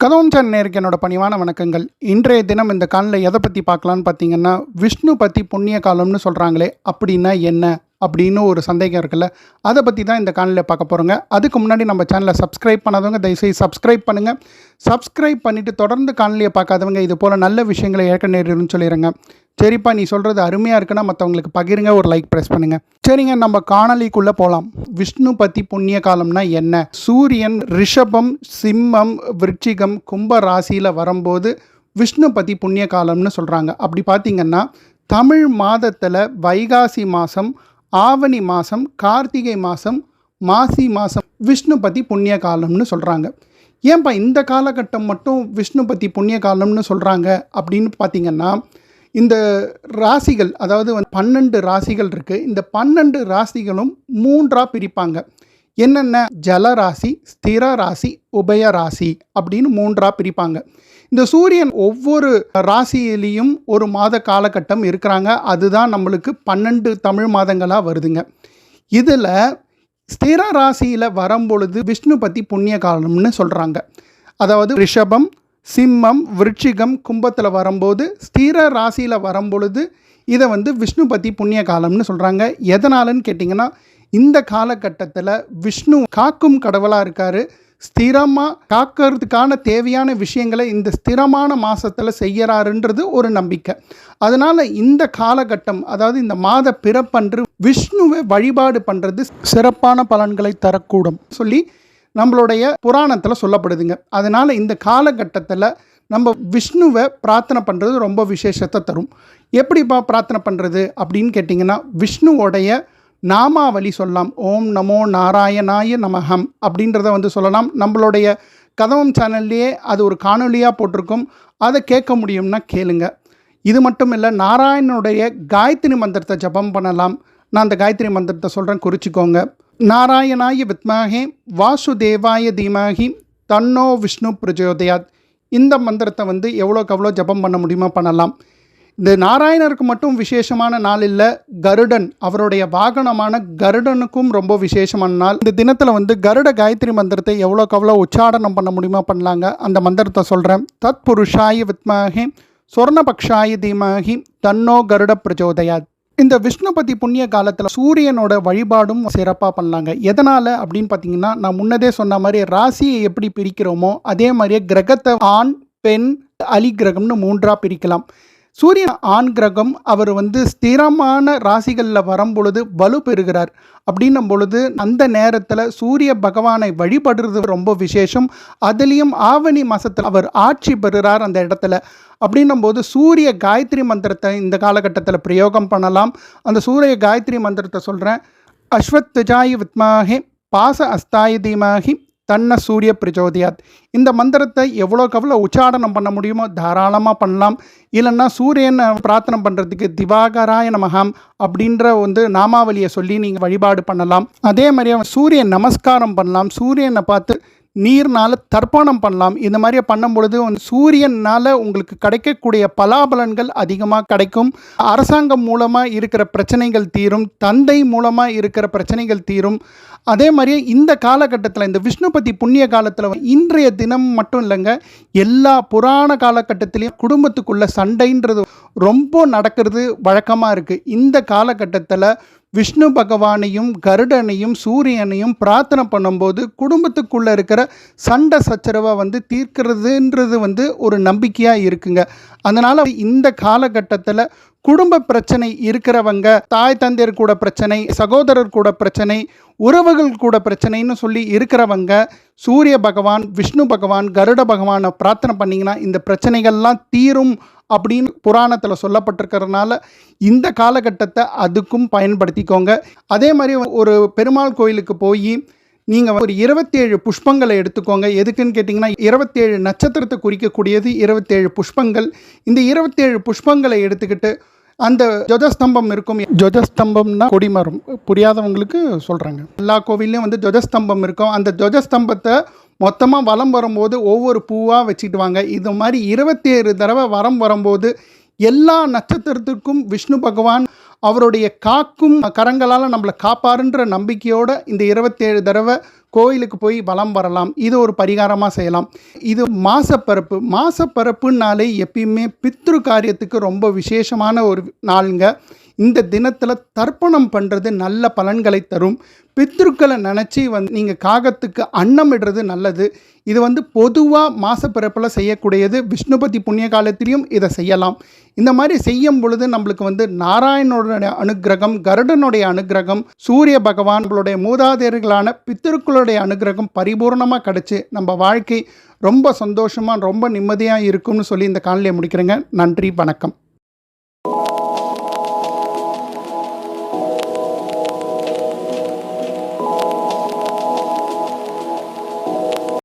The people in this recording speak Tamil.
கதவம் சார் நேருக்கு என்னோட பணிவான வணக்கங்கள். இன்றைய தினம் இந்த காலில் எதை பற்றி பார்க்கலான்னு பார்த்தீங்கன்னா விஷ்ணு பற்றி புண்ணிய காலம்னு சொல்கிறாங்களே அப்படின்னா என்ன? அப்படின்னு ஒரு சந்தேகம் இருக்குல்ல. அதை பற்றி தான் இந்த காலில் பார்க்க போகிறோங்க அதுக்கு முன்னாடி நம்ம சேனலை சப்ஸ்கிரைப் பண்ணாதவங்க தயவுசெய்து சப்ஸ்கிரைப் பண்ணுங்கள் சப்ஸ்கிரைப் பண்ணிவிட்டு தொடர்ந்து காணொலியை பார்க்காதவங்க இது போல் நல்ல விஷயங்களை ஏற்க நேரிடுன்னு சொல்லிடுங்க சரிப்பா நீ சொல்கிறது அருமையாக இருக்குன்னா மற்றவங்களுக்கு பகிருங்க ஒரு லைக் ப்ரெஸ் பண்ணுங்கள் சரிங்க நம்ம காணொலிக்குள்ளே போகலாம் விஷ்ணு பத்தி புண்ணிய காலம்னா என்ன? சூரியன் ரிஷபம் சிம்மம் விருச்சிகம் கும்ப ராசியில் வரும்போது விஷ்ணு பத்தி புண்ணிய காலம்னு சொல்கிறாங்க அப்படி பார்த்திங்கன்னா தமிழ் மாதத்தில் வைகாசி மாதம் ஆவணி மாதம் கார்த்திகை மாதம் மாசி மாதம் விஷ்ணு பத்தி புண்ணிய காலம்னு சொல்கிறாங்க ஏன்பா இந்த காலகட்டம் மட்டும் விஷ்ணு பத்தி புண்ணிய காலம்னு சொல்கிறாங்க அப்படின்னு பார்த்தீங்கன்னா இந்த ராசிகள் அதாவது வந்து பன்னெண்டு ராசிகள் இருக்குது இந்த பன்னெண்டு ராசிகளும் மூன்றாக பிரிப்பாங்க. என்னென்ன? ஜலராசி ஸ்திர ராசி உபய ராசி அப்படின்னு மூன்றாக பிரிப்பாங்க. இந்த சூரியன் ஒவ்வொரு ராசியிலையும் ஒரு மாத காலகட்டம் இருக்கிறாங்க. அதுதான் நம்மளுக்கு பன்னெண்டு தமிழ் மாதங்களாக வருதுங்க. இதில் ஸ்திர ராசியில் வரும்பொழுது விஷ்ணு பற்றி புண்ணிய காலம்னு சொல்கிறாங்க அதாவது ரிஷபம் சிம்மம் விருட்சிகம் கும்பத்தில் வரும்போது ஸ்திர ராசியில் வரும்பொழுது இதை வந்து விஷ்ணு பற்றி புண்ணிய காலம்னு சொல்கிறாங்க எதனாலன்னு கேட்டிங்கன்னா இந்த காலகட்டத்தில் விஷ்ணு காக்கும் கடவுளாக இருக்கார். ஸ்திரமாக காக்கிறதுக்கான தேவையான விஷயங்களை இந்த ஸ்திரமான மாதத்தில் செய்கிறாருன்றது ஒரு நம்பிக்கை. அதனால் இந்த காலகட்டம் அதாவது இந்த மாத பிறப்பன்று விஷ்ணுவை வழிபாடு பண்ணுறது சிறப்பான பலன்களை தரக்கூடும். சொல்லி நம்மளுடைய புராணத்தில் சொல்லப்படுதுங்க. அதனால் இந்த காலகட்டத்தில் நம்ம விஷ்ணுவை பிரார்த்தனை பண்ணுறது ரொம்ப விசேஷத்தை தரும். எப்படிப்பா பிரார்த்தனை பண்ணுறது அப்படின்னு கேட்டிங்கன்னா விஷ்ணுவோடைய நாமாவளி சொல்லலாம். ஓம் நமோ நாராயணாய நமகம் அப்படின்றத வந்து சொல்லலாம். நம்மளுடைய கதவம் சேனல்லையே அது ஒரு காணொலியாக போட்டிருக்கும். அதை கேட்க முடியும்னா கேளுங்க. இது மட்டும் இல்லை நாராயணனுடைய காயத்ரி மந்திரத்தை ஜபம் பண்ணலாம். நான் அந்த காயத்ரி மந்திரத்தை சொல்கிறேன் குறிச்சிக்கோங்க. நாராயணாய வித்மாகே வாசுதேவாய தீமாகி தன்னோ விஷ்ணு பிரஜோதயாத். இந்த மந்திரத்தை வந்து எவ்வளோக்கு எவ்வளோ ஜபம் பண்ண முடியுமோ பண்ணலாம். இந்த நாராயணருக்கு மட்டும் விசேஷமான நாள் இல்லை கருடன் அவருடைய வாகனமான கருடனுக்கும் ரொம்ப விசேஷமான நாள். இந்த தினத்தில் வந்து கருட காயத்ரி மந்திரத்தை எவ்வளோக்கு எவ்வளோ உச்சாடனம் பண்ண முடியுமோ பண்ணலாங்க. அந்த மந்திரத்தை சொல்கிறேன் தத் புருஷாய வித்மாகி சொர்ணபக்ஷாய தீமாகி தன்னோ கருட பிரஜோதயாத். இந்த விஷ்ணுபதி புண்ணிய காலத்தில் சூரியனோட வழிபாடும் சிறப்பாக பண்ணலாங்க எதனால் அப்படின்னு பார்த்தீங்கன்னா நான் முன்னதே சொன்ன மாதிரி ராசியை எப்படி பிரிக்கிறோமோ அதே மாதிரியே கிரகத்தை ஆண் பெண் அலி கிரகம்னு மூன்றாக பிரிக்கலாம். சூரியன் ஆண் கிரகம் அவர் வந்து ஸ்திரமான ராசிகளில் வரும்பொழுது வலு பெறுகிறார். அப்படின்னும் பொழுது அந்த நேரத்தில் சூரிய பகவானை வழிபடுறது ரொம்ப விசேஷம். அதுலேயும் ஆவணி மாதத்தில் அவர் ஆட்சி பெறுகிறார் அந்த இடத்துல. அப்படின்னும் போது சூரிய காயத்ரி மந்திரத்தை இந்த காலகட்டத்தில் பிரயோகம் பண்ணலாம். அந்த சூரிய காயத்ரி மந்திரத்தை சொல்கிறேன் அஸ்வத் திஜாயி வித்மாஹே பாச அஸ்தாயதீமாகி தன்ன சூரிய பிரஜோதியாத் இந்த மந்திரத்தை எவ்வளோக்கு எவ்வளோ உச்சாடனம் பண்ண முடியுமோ தாராளமாக பண்ணலாம். இல்லைன்னா சூரியனை பிரார்த்தனை பண்ணுறதுக்கு திவாகராய நமகம் அப்படின்ற வந்து நாமாவளியை சொல்லி நீங்கள் வழிபாடு பண்ணலாம். அதே மாதிரியே சூரியன் நமஸ்காரம் பண்ணலாம். சூரியனை பார்த்து நீர்னால் தர்ப்பணம் பண்ணலாம். இந்த மாதிரி பண்ணும் பொழுது சூரியனால் உங்களுக்கு கிடைக்கக்கூடிய பலாபலன்கள் அதிகமாக கிடைக்கும். அரசாங்கம் மூலமாக இருக்கிற பிரச்சனைகள் தீரும். தந்தை மூலமாக இருக்கிற பிரச்சனைகள் தீரும். அதே மாதிரியே இந்த காலகட்டத்தில் இந்த விஷ்ணுபதி புண்ணிய காலத்தில் இன்றைய தினம் மட்டும் இல்லைங்க எல்லா புராண காலகட்டத்திலையும் குடும்பத்துக்குள்ள சண்டைன்றது ரொம்ப நடக்கிறது வழக்கமாக இருக்குது இந்த காலகட்டத்தில் விஷ்ணு பகவானையும் கருடனையும் சூரியனையும் பிரார்த்தனை பண்ணும்போது குடும்பத்துக்குள்ளே இருக்கிற சண்டை சச்சரவை வந்து தீர்க்கிறதுன்றது வந்து ஒரு நம்பிக்கையாக இருக்குங்க. அதனால் இந்த காலகட்டத்தில் குடும்ப பிரச்சனை இருக்கிறவங்க தாய் தந்தையர் கூட பிரச்சனை சகோதரர் கூட பிரச்சனை உறவுகள் கூட பிரச்சனைன்னு சொல்லி இருக்கிறவங்க சூரிய பகவான் விஷ்ணு பகவான் கருட பகவானை பிரார்த்தனை பண்ணிங்கன்னா இந்த பிரச்சனைகள்லாம் தீரும் அப்படின்னு புராணத்தில் சொல்லப்பட்டிருக்கிறதுனால இந்த காலகட்டத்தை அதுக்கும் பயன்படுத்திக்கோங்க. அதே மாதிரி ஒரு பெருமாள் கோயிலுக்கு போய் நீங்கள் ஒரு இருபத்தேழு புஷ்பங்களை எடுத்துக்கோங்க. எதுக்குன்னு கேட்டிங்கன்னா இருபத்தேழு நட்சத்திரத்தை குறிக்கக்கூடியது இருபத்தேழு புஷ்பங்கள். இந்த இருபத்தேழு புஷ்பங்களை எடுத்துக்கிட்டு அந்த ஜொஜஸ்தம்பம் இருக்கும். ஜொஜஸ்தம்பம்னா கொடிமரம். புரியாதவங்களுக்கு சொல்கிறாங்க எல்லா கோவில்லையும் வந்து ஜொஜஸ்தம்பம் இருக்கும். அந்த ஜொஜஸ்தம்பத்தை மொத்தமாக வலம் வரும்போது ஒவ்வொரு பூவாக வச்சுட்டு வாங்க இது மாதிரி இருபத்தேழு தடவை வரம் வரும்போது எல்லா நட்சத்திரத்துக்கும் விஷ்ணு பகவான் அவருடைய காக்கும் கரங்களால் நம்மளை காப்பாருன்ற நம்பிக்கையோட இந்த இருபத்தேழு தடவை கோயிலுக்கு போய் வலம் வரலாம். இது ஒரு பரிகாரமாக செய்யலாம். இது மாசப்பரப்பு. மாசப்பரப்புனாலே எப்பயுமே பித்ரு காரியத்துக்கு ரொம்ப விசேஷமான ஒரு நாளுங்க. இந்த தினத்தில் தர்ப்பணம் பண்ணுறது நல்ல பலன்களை தரும். பித்ருக்களை நினச்சி வந்து நீங்கள் காகத்துக்கு அன்னமிடுறது நல்லது. இது வந்து பொதுவாக மாசப்பிறப்பில் செய்யக்கூடியது. விஷ்ணுபதி புண்ணிய காலத்திலையும் இதை செய்யலாம். இந்த மாதிரி செய்யும் பொழுது நம்மளுக்கு வந்து நாராயணனுடைய அனுக்கிரகம் கருடனுடைய அனுகிரகம் சூரிய பகவான்களுடைய மூதாதையர்களான பித்திருக்களுடைய அனுகிரகம் பரிபூர்ணமாக கிடச்சி நம்ம வாழ்க்கை ரொம்ப சந்தோஷமாக ரொம்ப நிம்மதியாக இருக்கும்னு சொல்லி இந்த காணொலியை முடிக்கிறேங்க. நன்றி வணக்கம்.